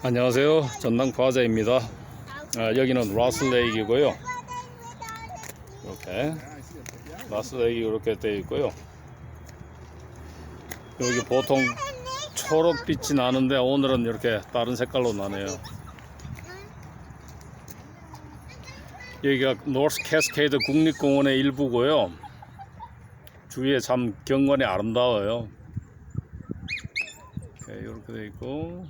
안녕하세요. 전남 과자입니다. 아, 여기는 라스레이크이고요. 이렇게 라스레이크 이렇게 되어 있고요. 여기 보통 초록빛이 나는데 오늘은 이렇게 다른 색깔로 나네요. 여기가 노스 캐스케이드 국립공원의 일부고요. 주위에 참 경관이 아름다워요. 이렇게, 되어 있고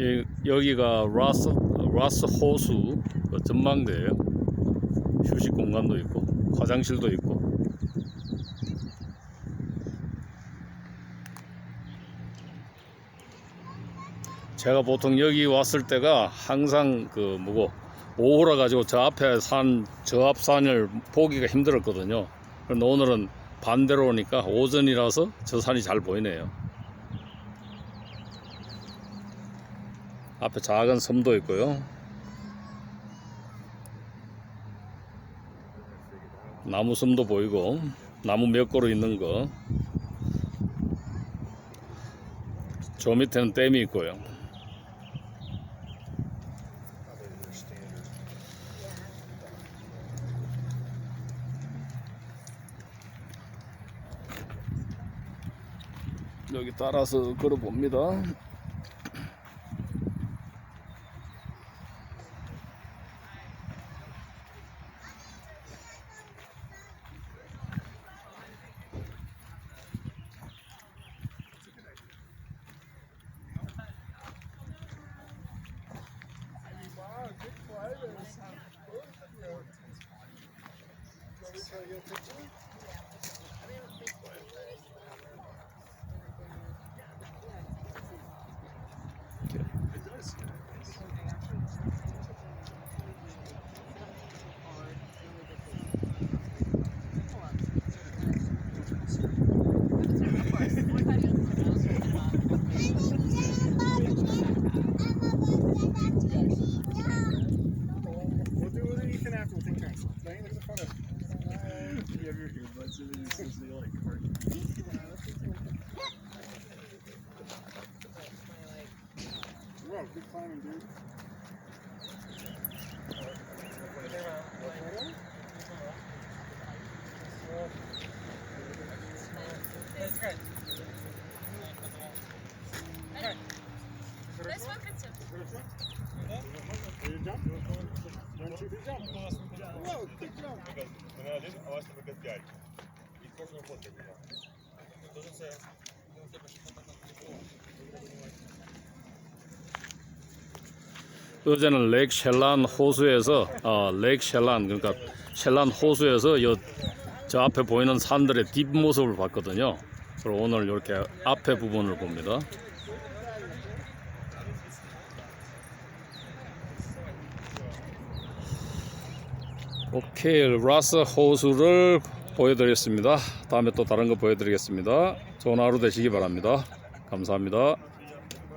예, 여기가 라스 라스 호수 그 전망대예요. 휴식 공간도 있고 화장실도 있고. 제가 보통 여기 왔을 때가 항상 그 뭐고 오후라 가지고 저 앞에 산 저 앞산을 보기가 힘들었거든요. 그런데 오늘은 반대로 오니까 오전이라서 저 산이 잘 보이네요. 앞에 작은 섬도 있고요. 나무 섬도 보이고 나무 몇 그루 있는 거. 저 밑에는 댐이 있고요. 여기 따라서 걸어봅니다. that's how you'll picture Мене один, а вас наприклад 5. Від кожного фото біля. Тож це. 어제는 렉 셸란 호수에서 어, 렉 셸란 그러니까 셸란 호수에서 요, 저 앞에 보이는 산들의 뒷모습을 봤거든요. 그리고 오늘 이렇게 앞에 부분을 봅니다. 오케이 라스 호수를 보여드렸습니다. 다음에 또 다른 거 보여드리겠습니다. 좋은 하루 되시기 바랍니다. 감사합니다.